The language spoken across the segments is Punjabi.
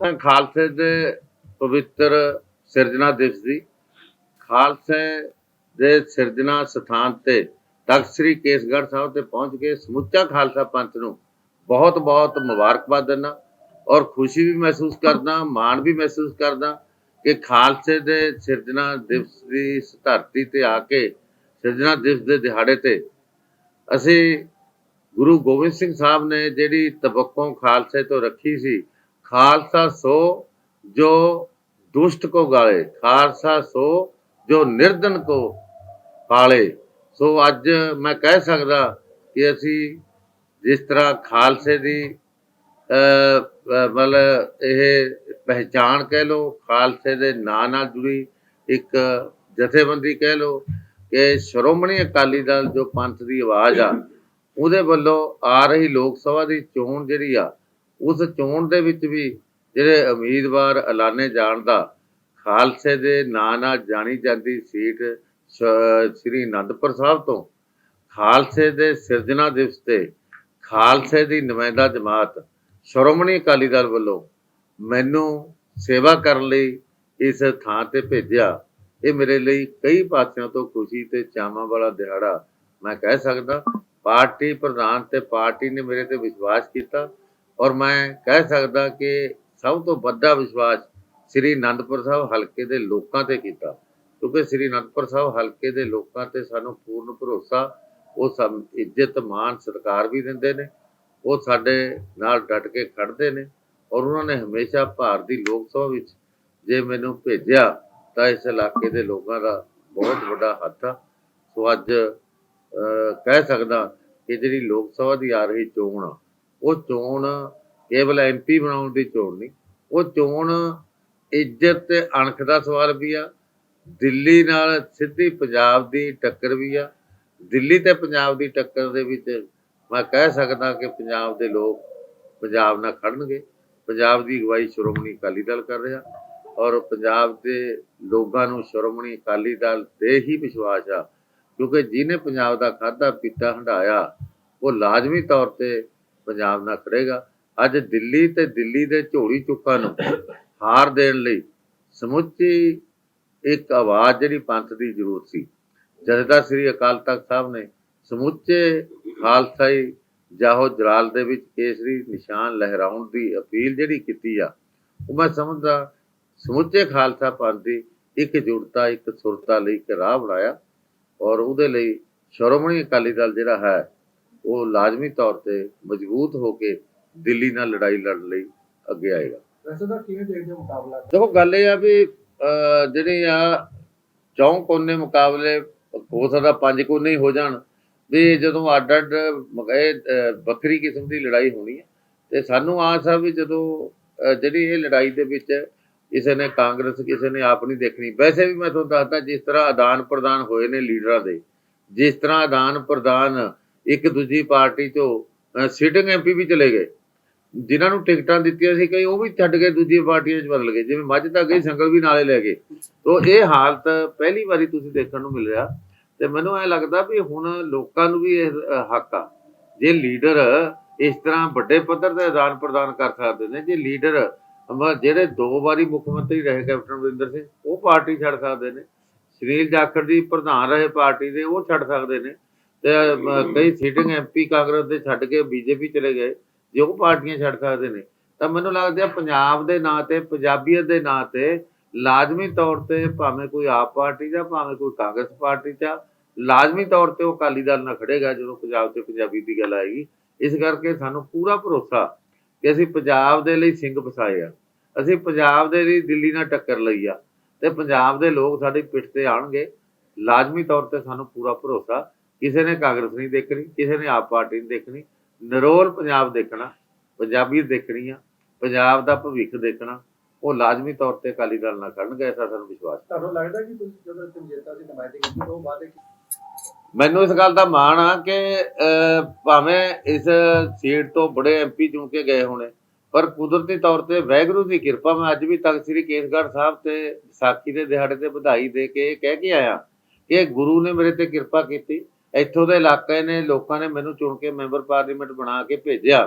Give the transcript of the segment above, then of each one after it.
ਤਾਂ ਖਾਲਸੇ ਦੇ ਪਵਿੱਤਰ ਸਿਰਜਣਾ ਦਿਵਸ ਦੀ, ਖਾਲਸੇ ਦੇ ਸਿਰਜਣਾ ਸਥਾਨ ਤੇ ਤਖਤ ਸ੍ਰੀ ਕੇਸਗੜ੍ਹ ਸਾਹਿਬ ਤੇ ਪਹੁੰਚ ਕੇ ਸਮੁੱਚਾ ਖਾਲਸਾ ਪੰਥ ਨੂੰ ਬਹੁਤ ਬਹੁਤ ਮੁਬਾਰਕਬਾਦ ਦਿੰਦਾ ਔਰ ਖੁਸ਼ੀ ਵੀ ਮਹਿਸੂਸ ਕਰਦਾ, ਮਾਣ ਵੀ ਮਹਿਸੂਸ ਕਰਦਾ ਕਿ ਖਾਲਸੇ ਦੇ ਸਿਰਜਣਾ ਦਿਵਸ ਦੀ ਇਸ ਧਰਤੀ ਤੇ ਆ ਕੇ ਸਿਰਜਣਾ ਦਿਵਸ ਦੇ ਦਿਹਾੜੇ ਤੇ ਅਸੀਂ ਗੁਰੂ ਗੋਬਿੰਦ ਸਿੰਘ ਸਾਹਿਬ ਨੇ ਜਿਹੜੀ ਤਵੱਕੋਂ ਖਾਲਸੇ ਤੋਂ ਰੱਖੀ ਸੀ ਖਾਲਸਾ ਸੋ ਜੋ ਦੁਸ਼ਟ ਕੋ ਗਾਲੇ, ਖਾਲਸਾ ਸੋ ਜੋ ਨਿਰਧਨ ਕੋ ਪਾਲੇ। ਸੋ ਅੱਜ ਮੈਂ ਕਹਿ ਸਕਦਾ ਕਿ ਅਸੀਂ ਜਿਸ ਤਰ੍ਹਾਂ ਖਾਲਸੇ ਦੀ ਮਤਲਬ ਇਹ ਪਹਿਚਾਣ ਕਹਿ ਲੋ ਖਾਲਸੇ ਦੇ ਨਾਂ ਨਾਲ ਜੁੜੀ ਇੱਕ ਜਥੇਬੰਦੀ ਕਹਿ ਲੋ ਕਿ ਸ਼੍ਰੋਮਣੀ ਅਕਾਲੀ ਦਲ ਜੋ ਪੰਥ ਦੀ ਆਵਾਜ਼ ਆ, ਉਹਦੇ ਵੱਲੋਂ ਆ ਰਹੀ ਲੋਕ ਸਭਾ ਦੀ ਚੋਣ ਜਿਹੜੀ ਆ ਉਸ ਚੋਣ ਦੇ ਵਿੱਚ ਵੀ ਜਿਹੜੇ ਉਮੀਦਵਾਰ ਐਲਾਨੇ ਜਾਣ ਦਾ ਖਾਲਸੇ ਦੇ ਨਾਂ ਨਾਲ ਜਾਣੀ ਜਾਂਦੀ ਸੀਟ ਸ੍ਰੀ ਅਨੰਦਪੁਰ ਸਾਹਿਬ ਤੋਂ, ਖਾਲਸੇ ਦੇ ਸਿਰਜਣਾ ਦਿਵਸ ਤੇ ਖਾਲਸੇ ਦੀ ਨੁਮਾਇੰਦਾ ਜਮਾਤ ਸ਼੍ਰੋਮਣੀ ਅਕਾਲੀ ਦਲ ਵੱਲੋਂ ਮੈਨੂੰ ਸੇਵਾ ਕਰਨ ਲਈ ਇਸ ਥਾਂ ਤੇ ਭੇਜਿਆ। ਇਹ ਮੇਰੇ ਲਈ ਕਈ ਪਾਸਿਆਂ ਤੋਂ ਖੁਸ਼ੀ ਤੇ ਚਾਵਾਂ ਵਾਲਾ ਦਿਹਾੜਾ ਮੈਂ ਕਹਿ ਸਕਦਾ, ਪਾਰਟੀ ਪ੍ਰਧਾਨ ਤੇ ਪਾਰਟੀ ਨੇ ਮੇਰੇ ਤੇ ਵਿਸ਼ਵਾਸ ਕੀਤਾ। ਔਰ ਮੈਂ ਕਹਿ ਸਕਦਾ ਕਿ ਸਭ ਤੋਂ ਵੱਡਾ ਵਿਸ਼ਵਾਸ ਸ੍ਰੀ ਅਨੰਦਪੁਰ ਸਾਹਿਬ ਹਲਕੇ ਦੇ ਲੋਕਾਂ ਤੇ ਕੀਤਾ। ਕਿਉਂਕਿ ਸ੍ਰੀ ਅਨੰਦਪੁਰ ਸਾਹਿਬ ਹਲਕੇ ਦੇ ਲੋਕਾਂ ਤੇ ਸਾਨੂੰ ਪੂਰਨ ਭਰੋਸਾ, ਉਹ ਸਭ ਇੱਜ਼ਤ, ਮਾਣ, ਸਤਿਕਾਰ ਵੀ ਦਿੰਦੇ ਨੇ। ਉਹ ਸਾਡੇ ਨਾਲ ਡਟ ਕੇ ਖੜਦੇ ਨੇ ਔਰ ਉਹਨਾਂ ਨੇ ਹਮੇਸ਼ਾ ਭਾਰਤ ਦੀ ਲੋਕ ਸਭਾ ਵਿੱਚ ਜੇ ਮੈਨੂੰ ਭੇਜਿਆ ਤਾਂ ਇਸ ਇਲਾਕੇ ਦੇ ਲੋਕਾਂ ਦਾ ਬਹੁਤ ਵੱਡਾ ਹੱਥ ਆ। ਸੋ ਅੱਜ ਕਹਿ ਸਕਦਾ ਕਿ ਜਿਹੜੀ ਲੋਕ ਸਭਾ ਦੀ ਆ ਰਹੀ ਚੋਣ ਆ ਉਹ ਚੋਣ ਕੇਵਲ ਐਮਪੀ ਬਣਾਉਣ ਦੀ ਚੋਣ ਨਹੀਂ, ਉਹ ਚੋਣ ਇੱਜ਼ਤ ਤੇ ਅਣਖ ਦਾ ਸਵਾਲ ਵੀ ਆ, ਦਿੱਲੀ ਨਾਲ ਸਿੱਧੀ ਪੰਜਾਬ ਦੀ ਟੱਕਰ ਵੀ ਆ, ਦਿੱਲੀ ਤੇ ਪੰਜਾਬ ਦੀ ਟੱਕਰ ਦੇ ਵਿੱਚ ਮੈਂ ਕਹਿ ਸਕਦਾ ਕਿ ਪੰਜਾਬ ਦੇ ਲੋਕ ਪੰਜਾਬ ਨਾਲ ਖੜਨਗੇ, ਪੰਜਾਬ ਦੀ ਅਗਵਾਈ ਸ਼੍ਰੋਮਣੀ ਅਕਾਲੀ ਦਲ ਕਰ ਰਿਹਾ ਔਰ ਪੰਜਾਬ ਦੇ ਲੋਕਾਂ ਨੂੰ ਸ਼੍ਰੋਮਣੀ ਅਕਾਲੀ ਦਲ ਤੇ ਹੀ ਵਿਸ਼ਵਾਸ ਆ, ਕਿਉਂਕਿ ਜਿਹਨੇ ਪੰਜਾਬ ਦਾ ਖਾਦਾ ਪੀਤਾ ਹੰਡਾਇਆ ਉਹ ਲਾਜ਼ਮੀ ਤੌਰ ਤੇ ਪੰਜਾਬ ਨਾਲ ਖੜੇਗਾ। ਅੱਜ ਦਿੱਲੀ ਤੇ ਦਿੱਲੀ ਦੇ ਝੋਲੀ ਚੁੱਕਾਂ ਨੂੰ ਹਾਰ ਦੇਣ ਲਈ ਸਮੁੱਚੀ ਇੱਕ ਆਵਾਜ਼ ਜਿਹੜੀ ਪੰਥ ਦੀ ਜ਼ਰੂਰਤ ਸੀ। ਜਥੇਦਾਰ ਸ੍ਰੀ ਅਕਾਲ ਤਖਤ ਸਾਹਿਬ ਨੇ ਸਮੁੱਚੇ ਖਾਲਸਾਈ ਜਾਹੋ ਜਲਾਲ ਦੇ ਵਿੱਚ ਕੇਸਰੀ ਨਿਸ਼ਾਨ ਲਹਿਰਾਉਣ ਦੀ ਅਪੀਲ ਜਿਹੜੀ ਕੀਤੀ ਆ, ਉਹ ਮੈਂ ਸਮਝਦਾ ਸਮੁੱਚੇ ਖਾਲਸਾ ਪੰਥ ਦੀ ਇੱਕ ਜੁੜਤਾ, ਇੱਕ ਸੁਰਤਾ ਲਈ ਇੱਕ ਰਾਹ ਬਣਾਇਆ ਔਰ ਉਹਦੇ ਲਈ ਸ਼੍ਰੋਮਣੀ ਅਕਾਲੀ ਦਲ ਜਿਹੜਾ ਹੈ ਉਹ ਲਾਜ਼ਮੀ ਤੌਰ ਤੇ ਮਜ਼ਬੂਤ ਹੋ ਕੇ ਦਿੱਲੀ ਨਾਲ ਲੜਾਈ ਲੜਨ ਲਈ ਅੱਗੇ ਆਏਗਾ। ਵੈਸੇ ਤਾਂ ਕਿਵੇਂ ਦੇਖਦੇ ਹੋ ਮੁਕਾਬਲਾ? ਦੇਖੋ ਗੱਲ ਇਹ ਆ ਵੀ ਜਿਹੜੇ ਆ ਚੌਂ ਕੋਨੇ ਮੁਕਾਬਲੇ ਹੋ ਸਕਦਾ ਪੰਜ ਕੋਨੇ ਹੀ ਹੋ ਜਾਣ ਵੀ ਜਦੋਂ ਅੱਡ ਅੱਡ ਮ- ਇਹ ਅਹ, ਵੱਖਰੀ ਕਿਸਮ ਦੀ ਲੜਾਈ ਹੋਣੀ ਹੈ ਤੇ ਸਾਨੂੰ ਆਸ ਆ ਵੀ ਜਦੋਂ ਜਿਹੜੀ ਇਹ ਲੜਾਈ ਦੇ ਵਿੱਚ ਕਿਸੇ ਨੇ ਕਾਂਗਰਸ ਕਿਸੇ ਨੇ ਆਪ ਨਹੀਂ ਦੇਖਣੀ ਵੈਸੇ ਵੀ ਮੈਂ ਤੁਹਾਨੂੰ ਦੱਸਦਾ ਜਿਸ ਤਰ੍ਹਾਂ ਆਦਾਨ ਪ੍ਰਦਾਨ ਹੋਏ ਨੇ ਲੀਡਰਾਂ ਦੇ ਜਿਸ ਤਰ੍ਹਾਂ ਆਦਾਨ ਪ੍ਰਦਾਨ ਇੱਕ ਦੂਜੀ ਪਾਰਟੀ ਤੋਂ ਸਿਟਿੰਗ ਐਮਪੀ ਵੀ ਚਲੇ ਗਏ। ਜਿਨ੍ਹਾਂ ਨੂੰ ਟਿਕਟਾਂ ਦਿੱਤੀਆਂ ਸੀ, ਕਈ ਉਹ ਵੀ ਛੱਡ ਕੇ ਦੂਜੀ ਪਾਰਟੀਆਂ 'ਚ ਬਦਲ ਗਏ। ਜਿਵੇਂ ਮੱਝ ਤਾਂ ਗਈ, ਸੰਗਲ ਵੀ ਨਾਲੇ ਲੈ ਗਏ। ਤੋਂ ਇਹ ਹਾਲਤ ਪਹਿਲੀ ਵਾਰੀ ਤੁਸੀਂ ਦੇਖਣ ਨੂੰ ਮਿਲ ਰਿਹਾ। ਤੇ ਮੈਨੂੰ ਐ ਲੱਗਦਾ ਵੀ ਹੁਣ ਲੋਕਾਂ ਨੂੰ ਵੀ ਇਹ ਹੱਕ ਆ। ਜੇ ਲੀਡਰ ਇਸ ਤਰ੍ਹਾਂ ਵੱਡੇ ਪੱਧਰ ਤੇ ਆਦਾਨ ਪ੍ਰਦਾਨ ਕਰ ਸਕਦੇ ਨੇ, ਜੇ ਲੀਡਰ ਜਿਹੜੇ ਦੋ ਵਾਰੀ ਮੁੱਖ ਮੰਤਰੀ ਰਹੇ, ਕੈਪਟਨ ਅਮਰਿੰਦਰ ਸਿੰਘ, ਉਹ ਪਾਰਟੀ ਛੱਡ ਸਕਦੇ ਨੇ। ਸੁਨੀਲ ਜਾਖੜ ਦੀ ਪ੍ਰਧਾਨ ਰਹੇ ਪਾਰਟੀ ਦੇ, ਉਹ ਛੱਡ ਸਕਦੇ ਨੇ। ਤੇ ਕਈ ਸੀਟਿੰਗ ਐਮਪੀ ਕਾਂਗਰਸ ਦੇ ਛੱਡ ਕੇ ਬੀਜੇਪੀ ਚਲੇ ਗਏ, ਜੇ ਉਹ ਪਾਰਟੀਆਂ ਛੱਡ ਸਕਦੇ ਨੇ, ਤਾਂ ਮੈਨੂੰ ਲੱਗਦਾ ਪੰਜਾਬ ਦੇ ਨਾਂ ਤੇ, ਪੰਜਾਬੀਅਤ ਦੇ ਨਾਂ ਤੇ ਲਾਜ਼ਮੀ ਤੌਰ ਤੇ ਭਾਵੇਂ ਕੋਈ ਆਪ ਪਾਰਟੀ ਦਾ, ਭਾਵੇਂ ਕੋਈ ਕਾਂਗਰਸ ਪਾਰਟੀ ਦਾ, ਲਾਜ਼ਮੀ ਤੌਰ ਤੇ ਉਹ ਅਕਾਲੀ ਦਲ ਨਾਲ ਖੜੇਗਾ ਜਦੋਂ ਪੰਜਾਬ ਤੇ ਪੰਜਾਬੀ ਦੀ ਗੱਲ ਆਏਗੀ। ਇਸ ਕਰਕੇ ਸਾਨੂੰ ਪੂਰਾ ਭਰੋਸਾ ਕਿ ਅਸੀਂ ਪੰਜਾਬ ਦੇ ਲਈ ਸਿੰਘ ਫਸਾਏ ਆ। ਅਸੀਂ ਪੰਜਾਬ ਦੇ ਲਈ ਦਿੱਲੀ ਨਾਲ ਟੱਕਰ ਲਈ ਆ। ਤੇ ਪੰਜਾਬ ਦੇ ਲੋਕ ਸਾਡੀ ਪਿੱਠ ਤੇ ਆਣਗੇ ਲਾਜ਼ਮੀ ਤੌਰ ਤੇ ਸਾਨੂੰ ਪੂਰਾ ਭਰੋਸਾ ਕਿਸੇ ਨੇ ਕਾਂਗਰਸ ਨਹੀਂ ਦੇਖਣੀ ਕਿਸੇ ਨੇ ਆਪ ਪਾਰਟੀ ਨਹੀਂ ਦੇਖਣੀ। ਨਰੋਲ ਪੰਜਾਬ ਦੇਖਣਾ ਪੰਜਾਬੀ ਦੇਖਣੀ ਆ ਪੰਜਾਬ ਦਾ ਭਵਿੱਖ ਦੇਖਣਾ ਉਹ ਲਾਜ਼ਮੀ ਤੌਰ ਤੇ ਅਕਾਲੀ ਦਲ ਨਾਲ ਕਰਨਗੇ ਐਸਾ ਸਾਨੂੰ ਵਿਸ਼ਵਾਸ ਤੁਹਾਨੂੰ ਲੱਗਦਾ ਕਿ ਤੁਸੀਂ ਜਦੋਂ ਜਨਤਾ ਦੀ ਨੁਮਾਇੰਦਗੀ ਕੀਤੀ ਤਾਂ ਉਹ ਵਾਅਦੇ ਮੈਨੂੰ ਇਸ ਗੱਲ ਦਾ ਮਾਣ ਆ ਕਿ ਭਾਵੇਂ ਇਸ ਸੀਟ ਤੋਂ ਬੜੇ ਐਮਪੀ ਚੁਣ ਕੇ ਗਏ ਹੋਣੇ ਪਰ ਕੁਦਰਤੀ ਤੌਰ ਤੇ ਵੈਗਰੂ ਦੀ ਕਿਰਪਾ ਮੈਂ ਅੱਜ ਵੀ ਤਖਤ ਸ੍ਰੀ ਕੇਸਗੜ੍ਹ ਸਾਹਿਬ ਤੇ ਵਿਸਾਖੀ ਦੇ ਦਿਹਾੜੇ ਤੇ ਵਧਾਈ ਦੇ ਕੇ ਕਹਿ ਕੇ ਆਇਆ ਕਿ ਗੁਰੂ ਨੇ ਮੇਰੇ ਤੇ ਕਿਰਪਾ ਕੀਤੀ। ਇੱਥੋਂ ਦੇ ਇਲਾਕੇ ਨੇ, ਲੋਕਾਂ ਨੇ ਮੈਨੂੰ ਚੁਣ ਕੇ ਮੈਂਬਰ ਪਾਰਲੀਮੈਂਟ ਬਣਾ ਕੇ ਭੇਜਿਆ।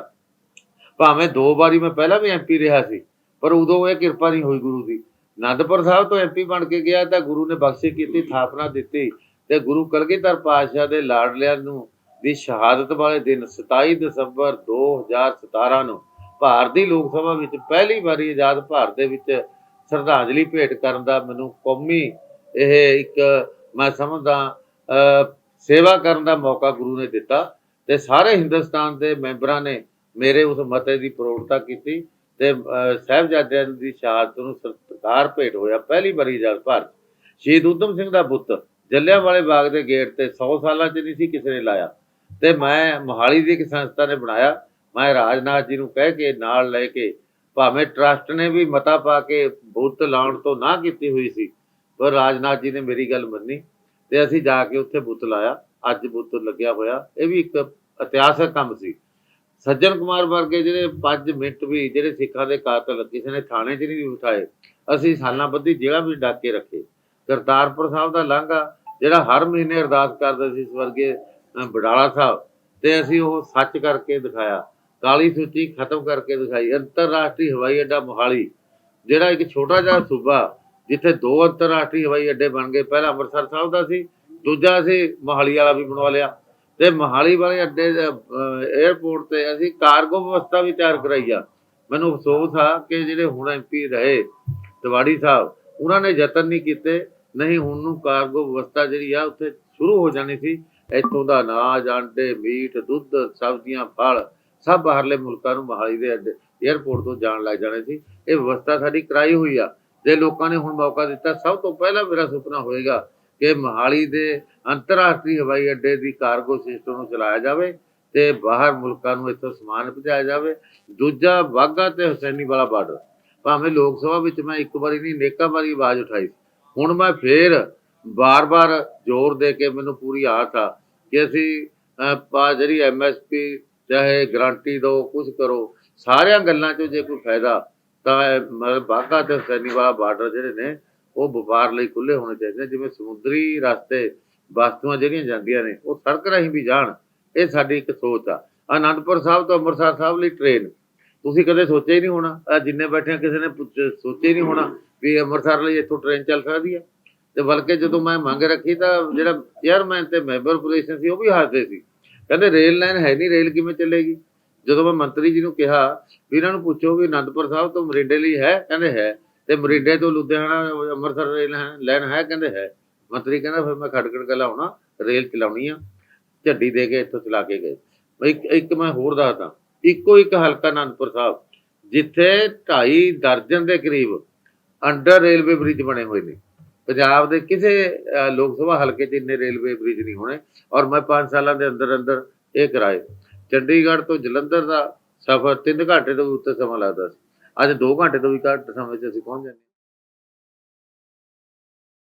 ਭਾਵੇਂ ਦੋ ਵਾਰੀ ਮੈਂ ਪਹਿਲਾਂ ਵੀ ਐਮਪੀ ਰਿਹਾ ਸੀ, ਪਰ ਉਦੋਂ ਇਹ ਕਿਰਪਾ ਨਹੀਂ ਹੋਈ ਗੁਰੂ ਦੀ। ਅਨੰਦਪੁਰ ਸਾਹਿਬ ਤੋਂ ਐਮਪੀ ਬਣ ਕੇ ਗਿਆ ਤਾਂ ਗੁਰੂ ਨੇ ਬਖਸ਼ਿਸ਼ ਕੀਤੀ, ਥਾਪਨਾ ਦਿੱਤੀ ਤੇ ਗੁਰੂ ਕਲਗੀਧਰ ਪਾਤਸ਼ਾਹ ਦੇ ਲਾਡਲਿਆਂ ਨੂੰ ਦੀ ਸ਼ਹਾਦਤ ਵਾਲੇ ਦਿਨ 27 ਦਸੰਬਰ 2017 ਨੂੰ ਭਾਰਤੀ ਲੋਕ ਸਭਾ ਵਿੱਚ ਪਹਿਲੀ ਵਾਰੀ ਆਜ਼ਾਦ ਭਾਰਤ ਦੇ ਵਿੱਚ ਸ਼ਰਧਾਂਜਲੀ ਭੇਟ ਕਰਨ ਦਾ ਮੈਨੂੰ ਕੌਮੀ ਇਹ ਇੱਕ ਮੈਂ ਸਮਝਦਾ ਸੇਵਾ ਕਰਨ ਦਾ ਮੌਕਾ ਗੁਰੂ ਨੇ ਦਿੱਤਾ ਤੇ ਸਾਰੇ ਹਿੰਦੁਸਤਾਨ ਦੇ ਮੈਂਬਰਾਂ ਨੇ ਮੇਰੇ ਉਸ ਮਤੇ ਦੀ ਪ੍ਰੋੜਤਾ ਕੀਤੀ ਤੇ ਅਹ, ਸਾਹਿਬਜ਼ਾਦਿਆਂ ਦੀ ਸ਼ਹਾਦਤ ਨੂੰ ਸਤਿਕਾਰ ਭੇਟ ਹੋਇਆ ਪਹਿਲੀ ਵਾਰੀ ਆਜ਼ਾਦ ਭਾਰਤ। ਸ਼ਹੀਦ ਊਧਮ ਸਿੰਘ ਦਾ ਬੁੱਤ ਜਲਿਆਂਵਾਲੇ ਬਾਗ ਦੇ ਗੇਟ ਤੇ 100 ਸਾਲਾਂ 'ਚ ਨਹੀਂ ਸੀ ਕਿਸੇ ਨੇ ਲਾਇਆ ਤੇ ਮੈਂ ਮੋਹਾਲੀ ਦੀ ਇੱਕ ਸੰਸਥਾ ਨੇ ਬਣਾਇਆ। ਮੈਂ ਰਾਜਨਾਥ ਜੀ ਨੂੰ ਕਹਿ ਕੇ ਨਾਲ ਲੈ ਕੇ ਭਾਵੇਂ ਟਰਸਟ ਨੇ ਵੀ ਮਤਾ ਪਾ ਕੇ ਬੁੱਤ ਲਾਉਣ ਤੋਂ ਨਾ ਕੀਤੀ ਹੋਈ ਸੀ ਪਰ ਰਾਜਨਾਥ ਜੀ ਨੇ ਮੇਰੀ ਗੱਲ ਮੰਨੀ। ਤੇ ਅਸੀਂ ਜਾ ਕੇ ਉੱਥੇ ਬੁੱਤ ਲਾਇਆ। ਅੱਜ ਬੁੱਤ ਲੱਗਿਆ ਹੋਇਆ। ਇਹ ਵੀ ਇੱਕ ਇਤਿਹਾਸਕ ਕੰਮ ਸੀ। ਸੱਜਣ ਕੁਮਾਰ ਵਰਗੇ ਜਿਹੜੇ 5 ਮਿੰਟ ਵੀ ਜਿਹੜੇ ਸਿੱਖਾਂ ਦੇ ਕਾਤਲ ਕਿਸੇ ਨੇ ਥਾਣੇ 'ਚ ਨਹੀਂ ਉਠਾਏ ਅਸੀਂ ਸਾਲਾਂ ਬੱਧੀ ਜੇਲ੍ਹਾਂ ਵੀ ਡੱਕ ਕੇ ਰੱਖੇ। ਕਰਤਾਰਪੁਰ ਸਾਹਿਬ ਦਾ ਲਾਂਘਾ ਜਿਹੜਾ ਹਰ ਮਹੀਨੇ ਅਰਦਾਸ ਕਰਦੇ ਸੀ ਸਵਰਗੇ ਅਹ, ਬਡਾਲਾ ਸਾਹਿਬ ਤੇ ਅਸੀਂ ਉਹ ਸੱਚ ਕਰਕੇ ਦਿਖਾਇਆ। ਕਾਲੀ ਸੂਚੀ ਖਤਮ ਕਰਕੇ ਦਿਖਾਈ। ਅੰਤਰਰਾਸ਼ਟਰੀ ਹਵਾਈ ਅੱਡਾ ਮੋਹਾਲੀ ਜਿਹੜਾ ਇੱਕ ਛੋਟਾ ਜਿਹਾ ਸੂਬਾ ਜਿੱਥੇ ਦੋ ਅੰਤਰਰਾਸ਼ਟਰੀ ਹਵਾਈ ਅੱਡੇ ਬਣ ਗਏ ਪਹਿਲਾ ਅੰਮ੍ਰਿਤਸਰ ਸਾਹਿਬ ਦਾ ਸੀ ਦੂਜਾ ਅਸੀਂ ਮੋਹਾਲੀ ਵਾਲਾ ਵੀ ਬਣਵਾ ਲਿਆ। ਤੇ ਮੋਹਾਲੀ ਵਾਲੇ ਅੱਡੇ ਦੇ, ਅਹ, ਤੇ ਅਸੀਂ ਕਾਰਗੋ ਵਿਵਸਥਾ ਵੀ ਤਿਆਰ ਕਰਾਈ ਆ। ਮੈਨੂੰ ਅਫਸੋਸ ਆ ਕਿ ਜਿਹੜੇ ਹੁਣ ਐਮਪੀ ਰਹੇ ਤਿਵਾੜੀ ਸਾਹਿਬ ਉਹਨਾਂ ਨੇ ਯਤਨ ਨਹੀਂ ਕੀਤੇ ਨਹੀਂ ਹੁਣ ਨੂੰ ਕਾਰਗੋ ਵਿਵਸਥਾ ਜਿਹੜੀ ਆ ਉੱਥੇ ਸ਼ੁਰੂ ਹੋ ਜਾਣੀ ਸੀ। ਇੱਥੋਂ ਦਾ ਅਨਾਜ ਆਂਡੇ ਮੀਟ ਦੁੱਧ ਸਬਜ਼ੀਆਂ ਫਲ ਸਭ ਬਾਹਰਲੇ ਮੁਲਕਾਂ ਨੂੰ ਮੋਹਾਲੀ ਦੇ ਅੱਡੇ 에ਅਰਪੋਰਟ ਤੋਂ ਜਾਣ ਲੱਗ ਜਾਣੇ ਸੀ। ਇਹ ਵਿਵਸਥਾ ਸਾਡੀ ਕਰਾਈ ਹੋਈ ਆ। ਜੇ ਲੋਕਾਂ ਨੇ ਹੁਣ ਮੌਕਾ ਦਿੱਤਾ ਸਭ ਤੋਂ ਪਹਿਲਾਂ ਮੇਰਾ ਸੁਪਨਾ ਹੋਏਗਾ ਕਿ ਮੋਹਾਲੀ ਦੇ ਅੰਤਰਰਾਸ਼ਟਰੀ ਹਵਾਈ ਅੱਡੇ ਦੀ ਕਾਰਗੋ ਸਿਸਟਮ ਨੂੰ ਚਲਾਇਆ ਜਾਵੇ ਤੇ ਬਾਹਰ ਮੁਲਕਾਂ ਨੂੰ ਇੱਥੋਂ ਸਮਾਨ ਪਹੁੰਚਾਇਆ ਜਾਵੇ। ਦੂਜਾ ਵਾਹਗਾ ਤੇ ਹੁਸੈਨੀ ਵਾਲਾ ਬਾਰਡਰ। ਭਾਵੇਂ ਲੋਕ ਸਭਾ ਵਿੱਚ ਮੈਂ ਇੱਕ ਵਾਰੀ ਨਹੀਂ ਨੇਕਾਂ ਵਾਰੀ ਆਵਾਜ਼ ਉਠਾਈ। ਹੁਣ ਮੈਂ ਫੇਰ ਬਾਰ-ਬਾਰ ਜ਼ੋਰ ਦੇ ਕੇ ਮੈਨੂੰ ਪੂਰੀ ਆਸ ਆ ਕਿ ਅਸੀਂ ਅਹ, ਪਾ ਜਿਹੜੀ ਐਮਐਸਪੀ ਚਾਹੇ ਗਰੰਟੀ ਦਿਓ ਕੁਝ ਕਰੋ ਸਾਰਿਆਂ ਗੱਲਾਂ 'ਚੋਂ ਜੇ ਕੋਈ ਫਾਇਦਾ ਤਾਂ ਇਹ ਮਤਲਬ ਬਾਘਾ ਤੇ ਸੈਨੀਵਾਲਾ ਬਾਰਡਰ ਜਿਹੜੇ ਨੇ, ਉਹ ਵਪਾਰ ਲਈ ਖੁੱਲੇ ਹੋਣੇ ਚਾਹੀਦੇ ਨੇ। ਜਿਵੇਂ ਸਮੁੰਦਰੀ ਰਸਤੇ, ਵਸਤੂਆਂ ਜਿਹੜੀਆਂ ਜਾਂਦੀਆਂ ਨੇ, ਉਹ ਸੜਕ ਰਾਹੀਂ ਵੀ ਜਾਣ। ਇਹ ਸਾਡੀ ਇੱਕ ਸੋਚ ਆ। ਅਨੰਦਪੁਰ ਸਾਹਿਬ ਤੋਂ ਅੰਮ੍ਰਿਤਸਰ ਸਾਹਿਬ ਲਈ ਟ੍ਰੇਨ ਤੁਸੀਂ ਕਦੇ ਸੋਚਿਆ ਹੀ ਨਹੀਂ ਹੋਣਾ। ਜਿੰਨੇ ਬੈਠੇ ਕਿਸੇ ਨੇ ਪੁੱਛ- ਸੋਚਿਆ ਹੀ ਨਹੀਂ ਹੋਣਾ ਵੀ ਅੰਮ੍ਰਿਤਸਰ ਲਈ ਇੱਥੋਂ ਟ੍ਰੇਨ ਚੱਲ ਸਕਦੀ ਹੈ ਤੇ ਬਲਕਿ ਜਦੋਂ ਮੈਂ ਮੰਗ ਰੱਖੀ ਤਾਂ ਜਿਹੜਾ ਚੇਅਰਮੈਨ ਤੇ ਮੈਂਬਰ ਪੋਜੀਸ਼ਨ ਸੀ, ਉਹ ਵੀ ਹੱਸਦੇ ਸੀ। ਕਹਿੰਦੇ ਰੇਲ ਲਾਈਨ ਹੈ ਨਹੀਂ ਰੇਲ ਕਿਵੇਂ ਚੱਲੇਗੀ? ਜਦੋਂ ਮੈਂ ਮੰਤਰੀ ਜੀ ਨੂੰ ਕਿਹਾ ਵੀ ਇਹਨਾਂ ਨੂੰ ਪੁੱਛੋ ਵੀ ਅਨੰਦਪੁਰ ਸਾਹਿਬ ਤੋਂ ਮਰਿੰਡੇ ਲਈ ਹੈ? ਕਹਿੰਦੇ ਹੈ। ਤੇ ਮਰਿੰਡੇ ਤੋਂ ਲੁਧਿਆਣਾ, ਅੰਮ੍ਰਿਤਸਰ ਰੇਲ ਲਾਈਨ ਹੈ? ਕਹਿੰਦੇ ਹੈ। ਮੰਤਰੀ ਕਹਿੰਦਾ, ਫਿਰ ਮੈਂ ਖਟਕੜ ਕਲਾ ਆਉਣਾ ਰੇਲ ਚਲਾਉਣੀ ਆ। ਝੱਡੀ ਦੇ ਕੇ ਇੱਥੋਂ ਚਲਾ ਕੇ ਗਏ। ਇੱਕ ਇੱਕ ਮੈਂ ਹੋਰ ਦੱਸਦਾ। ਇੱਕੋ ਇੱਕ ਹਲਕਾ ਅਨੰਦਪੁਰ ਸਾਹਿਬ, ਜਿੱਥੇ 2.5 ਦਰਜਨ ਦੇ ਕਰੀਬ ਅੰਡਰ ਰੇਲਵੇ ਬ੍ਰਿਜ ਬਣੇ ਹੋਏ ਨੇ। ਪੰਜਾਬ ਦੇ ਕਿਸੇ ਲੋਕ ਸਭਾ ਹਲਕੇ 'ਚ ਇੰਨੇ ਰੇਲਵੇ ਬ੍ਰਿਜ ਨਹੀਂ ਹੋਣੇ। ਔਰ ਮੈਂ 5 ਸਾਲਾਂ ਦੇ ਅੰਦਰ ਅੰਦਰ ਇਹ ਕਰਾਏ ਚੰਡੀਗੜ੍ਹ ਤੋਂ ਜਲੰਧਰ ਦਾ ਸਫ਼ਰ 3 ਘੰਟੇ ਤੋਂ ਵੀ ਉੱਤੇ ਸਮਾਂ ਲੱਗਦਾ ਸੀ। ਅੱਜ 2 ਘੰਟੇ ਤੋਂ ਵੀ ਘੱਟ ਸਮੇਂ 'ਚ ਅਸੀਂ ਪਹੁੰਚ ਜਾਂਦੇ ਹਾਂ।